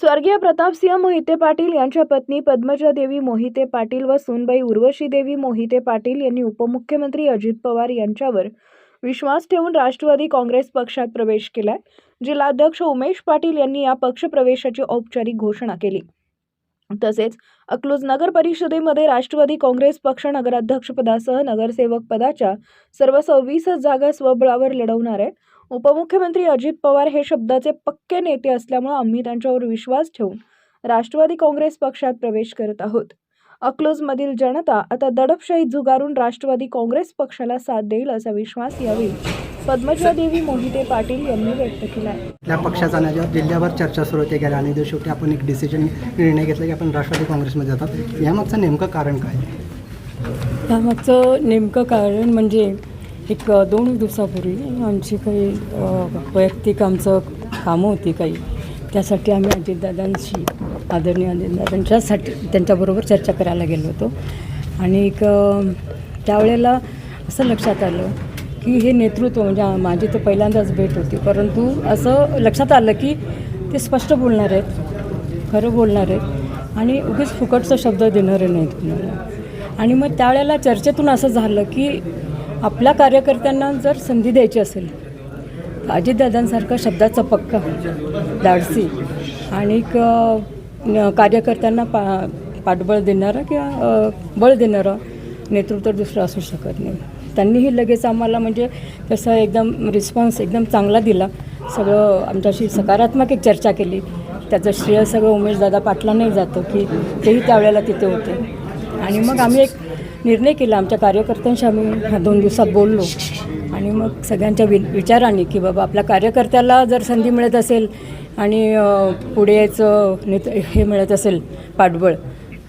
स्वर्गीय प्रतापसिंह मोहिते पाटील यांच्या पत्नी पद्मजा देवी मोहिते पाटील व सुनबाई उर्वशी देवी मोहिते पाटील यांनी उपमुख्यमंत्री अजित पवार यांच्यावर विश्वास ठेवून राष्ट्रवादी काँग्रेस पक्षात प्रवेश केलाय. जिल्हाध्यक्ष उमेश पाटील यांनी या पक्षप्रवेशाची औपचारिक घोषणा केली. तसेच अकलूज नगर परिषदेमध्ये राष्ट्रवादी काँग्रेस पक्ष नगराध्यक्षपदासह नगरसेवक पदाच्या सर्व सव्वीसच जागा स्वबळावर लढवणार आहे. उपमुख्यमंत्री अजित पवार हे शब्दाचे पक्के नेते असल्यामुळे आम्ही त्यांच्यावर विश्वास ठेवून राष्ट्रवादी काँग्रेस पक्षात प्रवेश करत आहोत. अकलूजमधील जनता आता दडपशाही झुगारून राष्ट्रवादी काँग्रेस पक्षाला साथ देईल असा विश्वास यावेळी पद्मजा देवी मोहिते पाटील यांनी व्यक्त केला आहे. आपल्या पक्षाचा जाण्यावर जिल्ह्याभर चर्चा सुरू होते गेल्या आणि शेवटी आपण एक डिसिजन निर्णय घेतला की आपण राष्ट्रवादी काँग्रेसमध्ये जातात. यामागचं नेमकं कारण काय? त्यामागचं नेमकं कारण म्हणजे एक दोन दिवसापूर्वी आमची काही वैयक्तिक आमचं कामं होती काही. त्यासाठी आम्ही अजितदादांशी आदरणीय अजितदादांच्यासाठी त्यांच्याबरोबर चर्चा करायला गेलो होतो. आणि एक त्यावेळेला असं लक्षात आलं की हे नेतृत्व म्हणजे माझी तर पहिल्यांदाच भेट होती परंतु असं लक्षात आलं की ते स्पष्ट बोलणार आहेत खरं बोलणार आहेत आणि उगीच फुकटचा शब्द देणारे नाहीत कुणाला. आणि मग त्यावेळेला चर्चेतून असं झालं की आपल्या कार्यकर्त्यांना जर संधी द्यायची असेल तर अजितदादांसारखा शब्दाचा पक्का धाडसी आणि कार्यकर्त्यांना पा पाठबळ देणारा किंवा बळ देणारं नेतृत्व दुसरं असू शकत नाही. त्यांनीही लगेच आम्हाला म्हणजे तसं एकदम रिस्पॉन्स एकदम चांगला दिला. सगळं आमच्याशी सकारात्मक एक चर्चा केली. त्याचं श्रेय सगळं उमेशदादा पाटलांनाही जातं की तेही त्यावेळेला तिथे होते. आणि मग आम्ही एक निर्णय केला. आमच्या कार्यकर्त्यांशी आम्ही ह्या दोन दिवसात बोललो. आणि मग सगळ्यांच्या वि विचारांनी की बाबा आपल्या कार्यकर्त्याला जर संधी मिळत असेल आणि पुढे यायचं नेत हे मिळत असेल पाठबळ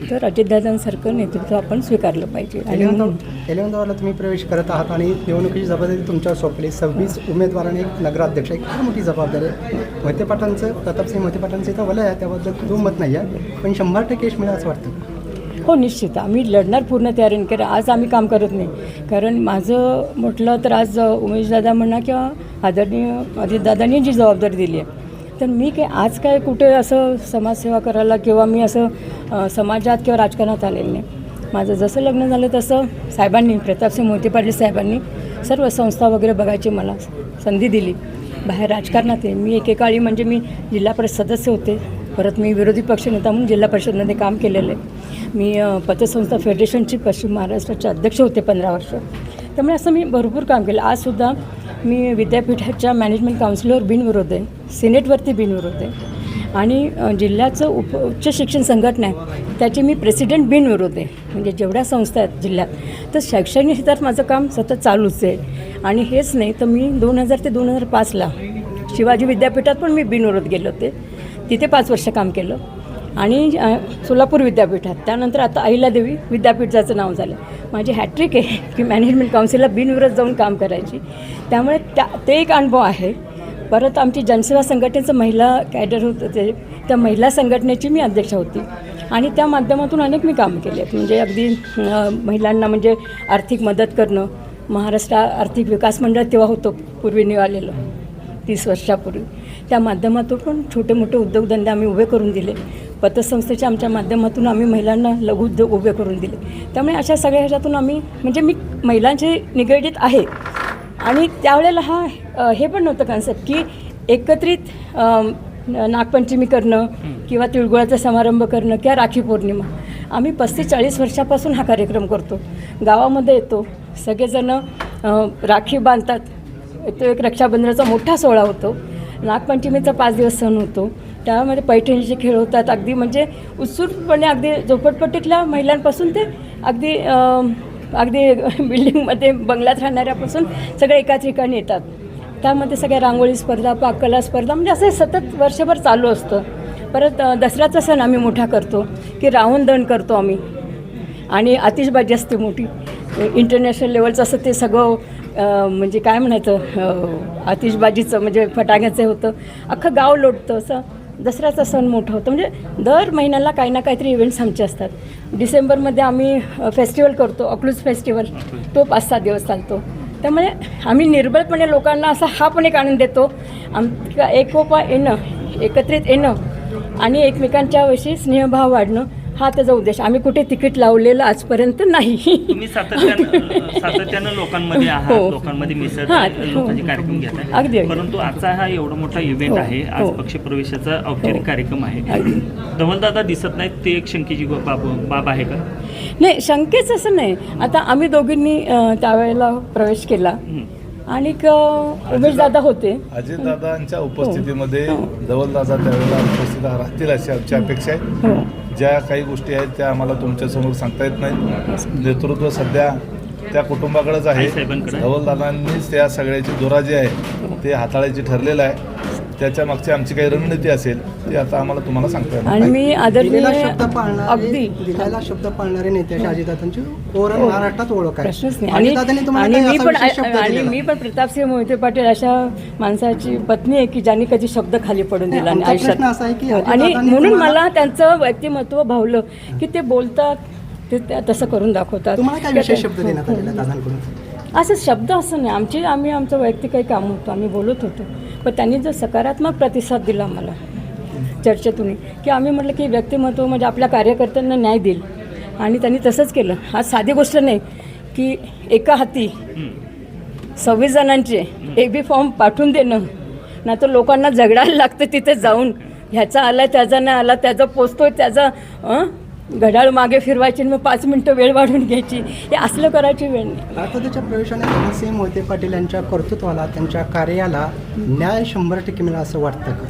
तर अजितदादांसारखं नेतृत्व आपण स्वीकारलं पाहिजे. आणि म्हणून एलेवंदावाला तुम्ही प्रवेश करत आहात आणि निवडणुकीची जबाबदारी तुमच्यावर सोपली सव्वीस उमेदवारांनी एक नगराध्यक्ष एक फार मोठी जबाबदारी आहे. मोहिते पाटलांचं प्रतापसिंह मोहिते पाटलांचं इथं वलय आहे त्याबद्दल खूप मत नाही आहे पण शंभर टक्के यश मिळेल असं वाटतं. हो निश्चित. आम्ही लढणार पूर्ण तयारीने कारण आज आम्ही काम करत नाही. कारण माझं म्हटलं तर आज उमेशदादा म्हणा किंवा आदरणीय अजितदादांनी जी जबाबदारी दिली आहे. तर मी काय आज काय कुठे असं समाजसेवा करायला किंवा मी असं समाजात किंवा राजकारणात आलेलं नाही. माझं जसं लग्न झालं तसं साहेबांनी प्रतापसिंह मोहिते पाटील साहेबांनी सर्व संस्था वगैरे बघायची मला संधी दिली. बाहेर राजकारणात आहे. मी एकेकाळी म्हणजे मी जिल्हा परिषद सदस्य होते. परत मी विरोधी पक्षनेता म्हणून जिल्हा परिषदमध्ये काम केलेलं आहे. मी पतसंस्था फेडरेशनची पश्चिम महाराष्ट्राचे अध्यक्ष होते पंधरा वर्ष. त्यामुळे असं मी भरपूर काम केलं. आजसुद्धा मी विद्यापीठाच्या मॅनेजमेंट काउन्सिलवर बिनविरोध आहे सिनेटवरती बिनविरोध आहे. आणि जिल्ह्याचं उप उच्च शिक्षण संघटना आहे त्याची मी प्रेसिडेंट बिनविरोध आहे. म्हणजे जेवढ्या संस्था आहेत जिल्ह्यात तर शैक्षणिक क्षेत्रात माझं काम सतत चालूच आहे. आणि हेच नाही तर मी दोन हजार ते दोन हजार पाचला शिवाजी विद्यापीठात पण मी बिनविरोध गेले होते. तिथे पाच वर्ष काम केलं. आणि सोलापूर विद्यापीठात. त्यानंतर आता अहिल्यादेवी विद्यापीठाचं नाव झालं. माझी हॅट्रिक आहे की मॅनेजमेंट काउन्सिलला बिनविरोध जाऊन काम करायची. त्यामुळे त्या ते एक अनुभव आहे. परत आमची जनसेवा संघटनेचं महिला कॅडर होतं ते त्या महिला संघटनेची मी अध्यक्ष होती. आणि त्या माध्यमातून अनेक मी कामं केली. आहेत म्हणजे अगदी महिलांना म्हणजे आर्थिक मदत करणं महाराष्ट्र आर्थिक विकास मंडळ तेव्हा होतं पूर्वी निघालेलं तीस वर्षापूर्वी. त्या माध्यमातून पण छोटे मोठे उद्योगधंदे आम्ही उभे करून दिले. पतसंस्थेच्या आमच्या माध्यमातून आम्ही महिलांना लघु उद्योग उभे करून दिले. त्यामुळे अशा सगळ्या ह्याच्यातून आम्ही म्हणजे मी महिलांशी निगडीत आहे. आणि त्यावेळेला हा हे पण नव्हतं कॉन्सेप्ट की एकत्रित नागपंचमी करणं किंवा तिळगुळाचा समारंभ करणं किंवा राखी पौर्णिमा. आम्ही पस्तीस चाळीस वर्षापासून हा कार्यक्रम करतो. गावामध्ये येतो. सगळेजणं राखी बांधतात. तो एक रक्षाबंधनाचा मोठा सोहळा होतो. नागपंचमीचा पाच दिवस सण होतो. त्यामध्ये पैठणीचे खेळ होतात. अगदी म्हणजे उत्सुकपणे अगदी झोपटपट्टीतल्या महिलांपासून ते अगदी अगदी बिल्डिंगमध्ये बंगल्यात राहणाऱ्यापासून सगळे एका ठिकाणी येतात. त्यामध्ये सगळ्या रांगोळी स्पर्धा पाककला स्पर्धा म्हणजे असं सतत वर्षभर चालू असतं. परत दसऱ्याचा सण आम्ही मोठा करतो की रावण दण करतो आम्ही. आणि आतिषबाजी असते मोठी. इंटरनॅशनल लेवलचं असं ते सगळं म्हणजे काय म्हणायचं आतिषबाजीचं म्हणजे फटाक्याचं होतं. अख्खं गाव लोटतं असं दसऱ्याचा सण मोठा होतो. म्हणजे दर महिन्याला काही ना काहीतरी इव्हेंट्स आमचे असतात. डिसेंबरमध्ये आम्ही फेस्टिवल करतो अकलूज फेस्टिवल तो पाच सहा दिवस चालतो. त्यामुळे आम्ही निर्बळपणे लोकांना असा हा पण एक आनंद देतो. आम एकोपा येणं एकत्रित येणं आणि एकमेकांच्या विषयी स्नेहभाव वाढणं हा त्याचा उद्देश आम्ही कुठे तिकीट लावलेलं आजपर्यंत नाही तुम्ही सातत्यानं सातत्यानं लोकांमध्ये आहात हो. लोकांमध्ये मिसळत हां, आहे, लोकांचे हो. कार्यक्रम घेत अगदी, आहे अगदी. परंतु आजचा हा एवढा मोठा इव्हेंट हो, आहे आज हो. पक्षप्रवेशाचा औपचारिक हो. कार्यक्रम आहे अगदी. धवलदादा दिसत नाहीत ते एक शंकेची गो- बाब बाब आहे का नाही शंकेच असं नाही आता आम्ही दोघींनी अं, त्यावेळेला प्रवेश केला हं. आणि उमेश दादा होते अजितदादांच्या उपस्थितीमध्ये हो. धवलदादा त्यावेळेला उपस्थित राहतील अशी आमची अपेक्षा आहे हो ज्या काही गोष्टी आहेत त्या आम्हाला तुमच्यासमोर सांगता येत नाहीत. नेतृत्व सध्या त्या कुटुंबाकडेच आहे. धवलदादांनीच त्या सगळ्याची धुरा जी आहे. ते हाताळायची ठरलेलं आहे. त्याच्या मागची आमची काही रणनीती असेल ती आता आम्हाला तुम्हाला सांगता येणार. आणि मी आदरणीय दिलेला शब्द पाळणारे अगदी. दिलेला शब्द पाळणारे नेते अजितदादांची ओव्हरऑल महाराष्ट्रात ओळख आहे. प्रश्नच नाही. अजितदादांनी आणि तुम्हाला आणि काही मी असा पण विशेष शब्द आणि दिलेला? मी पण प्रतापसिंह मोहिते पाटील अशा माणसाची पत्नी आहे की ज्यांनी कधी शब्द खाली पडून नाही, दिला नाही. आमचा प्रश्न असा आहे की हो, आणि अजितदादांनी म्हणून तुम्हाला- मला त्यांचं व्यक्तिमत्व भावलं की ते बोलतात ते त्या- तसं करून दाखवतात. तुम्हाला काय विशेष शब्द देण्यात आलेला दादांकडून? असं शब्द असं नाही. आमचे आम्ही आमचं वैयक्तिक काही काम होतं आम्ही बोलत होतो. पण त्यांनी जो सकारात्मक प्रतिसाद दिला मला चर्चेतून की आम्ही म्हटलं की व्यक्तिमत्व म्हणजे आपल्या कार्यकर्त्यांना न्याय देईल. आणि त्यांनी तसंच केलं. आज साधी गोष्ट नाही की एका हाती सव्वीस जणांचे एक बी फॉर्म पाठवून देणं नाही तर लोकांना झगडायला लागतं तिथे जाऊन. ह्याचा आला त्याचा नाही आला त्याचा पोचतोय त्याचा घड्याळ मागे फिरवायची आणि मग पाच मिनटं वेळ वाढून घ्यायची. हे असलं करायची वेळ नाही. राष्ट्रवादीच्या प्रवेशाने धनसिंह मोहिते पाटील यांच्या कर्तृत्वाला त्यांच्या कार्याला न्याय शंभर टक्के मिळाला असं वाटतं का?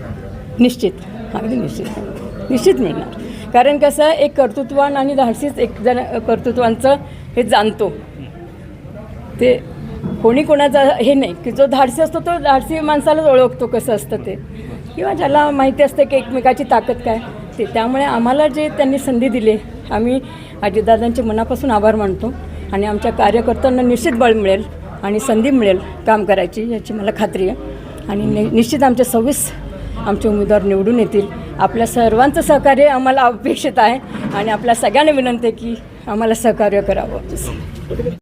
निश्चित. अगदी निश्चित. निश्चित मिळणार. कारण कसं एक कर्तृत्वान आणि धाडसीच एक जण कर्तृत्वांचं हे जाणतो. ते कोणी कोणाचा हे नाही की जो धाडसी असतो तो धाडसी माणसालाच ओळखतो कसं असतं ते. किंवा ज्याला माहिती असतं की एकमेकाची ताकद काय. ते त्यामुळे आम्हाला जे त्यांनी संधी दिली आम्ही अजितदादांचे मनापासून आभार मानतो आणि आमच्या कार्यकर्त्यांना निश्चित बळ मिळेल आणि संधी मिळेल काम करायची याची मला खात्री आहे. आणि नि निश्चित आमच्या सव्वीस आमचे उमेदवार निवडून येतील. आपल्या सर्वांचं सहकार्य आम्हाला अपेक्षित आहे आणि आपल्या सगळ्यांना विनंती आहे की आम्हाला सहकार्य करावं.